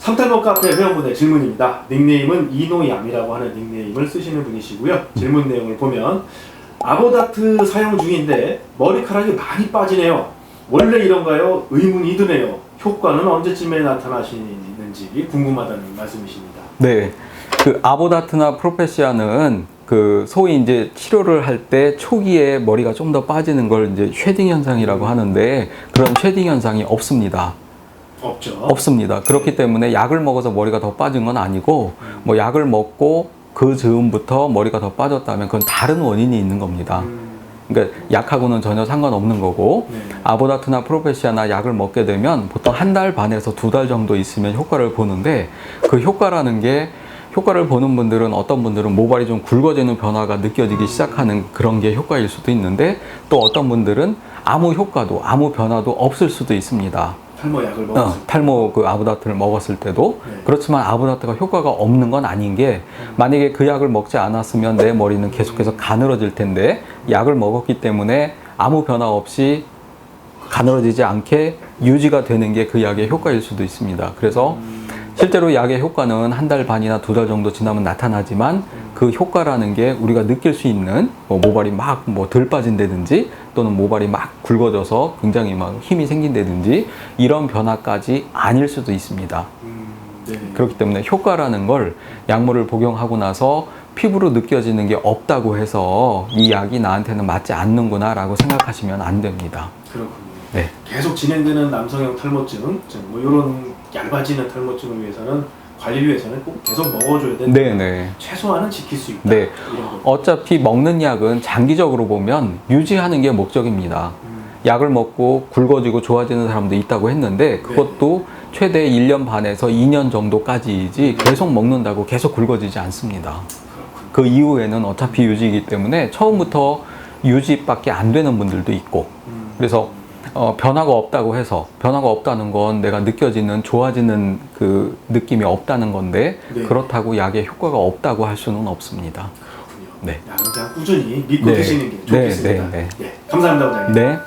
삼탈모 카페 회원분의 질문입니다. 닉네임은 이노얌이라고 하는 닉네임을 쓰시는 분이시고요. 질문 내용을 보면 아보다트 사용 중인데 머리카락이 많이 빠지네요. 원래 이런가요? 의문이 드네요. 효과는 언제쯤에 나타나시는지 궁금하다는 말씀이십니다. 네. 그 아보다트나 프로페시아는 그 소위 이제 치료를 할 때 초기에 머리가 좀 더 빠지는 걸 이제 쉐딩 현상이라고 하는데 그런 쉐딩 현상이 없습니다. 없죠. 없습니다. 그렇기 때문에 약을 먹어서 머리가 더 빠진 건 아니고 뭐 약을 먹고 그 즈음부터 머리가 더 빠졌다면 그건 다른 원인이 있는 겁니다. 음, 그러니까 약하고는 전혀 상관없는 거고 네. 아보다트나 프로페시아나 약을 먹게 되면 보통 한 달 반에서 두 달 정도 있으면 효과를 보는데 그 효과라는 게 효과를 보는 분들은 어떤 분들은 모발이 좀 굵어지는 변화가 느껴지기 시작하는 그런 게 효과일 수도 있는데 또 어떤 분들은 아무 효과도 아무 변화도 없을 수도 있습니다. 탈모 약을 어, 먹었을 때. 탈모 그 아보다트를 먹었을 때도 네. 그렇지만 아보다트가 효과가 없는 건 아닌 게 만약에 그 약을 먹지 않았으면 내 머리는 계속해서 가늘어질 텐데 약을 먹었기 때문에 아무 변화 없이 가늘어지지 않게 유지가 되는 게 그 약의 효과일 수도 있습니다. 그래서 실제로 약의 효과는 한 달 반이나 두 달 정도 지나면 나타나지만 그 효과라는 게 우리가 느낄 수 있는 뭐 모발이 막 뭐 덜 빠진다든지 또는 모발이 막 굵어져서 굉장히 막 힘이 생긴다든지 이런 변화까지 아닐 수도 있습니다. 음, 네. 그렇기 때문에 효과라는 걸 약물을 복용하고 나서 피부로 느껴지는 게 없다고 해서 이 약이 나한테는 맞지 않는구나 라고 생각하시면 안 됩니다. 그렇군요. 네. 계속 진행되는 남성형 탈모증, 즉뭐 이런 얇아지는 탈모증을 위해서는 관리를 위해서는 꼭 계속 먹어줘야 된다. 네네. 최소한은 지킬 수 있다. 네. 이런 거. 어차피 먹는 약은 장기적으로 보면 유지하는 게 목적입니다. 음, 약을 먹고 굵어지고 좋아지는 사람도 있다고 했는데 그것도 최대 1년 반에서 2년 정도까지이지 계속 먹는다고 계속 굵어지지 않습니다. 그 이후에는 어차피 유지이기 때문에 처음부터 유지밖에 안 되는 분들도 있고 음, 그래서 어, 변화가 없다고 해서 변화가 없다는 건 내가 느껴지는 좋아지는 그 느낌이 없다는 건데 네. 그렇다고 약에 효과가 없다고 할 수는 없습니다. 그렇군요. 네. 그냥 꾸준히 믿고 네. 드시는 게 네, 좋겠습니다. 네, 예, 감사합니다, 원장님. 네.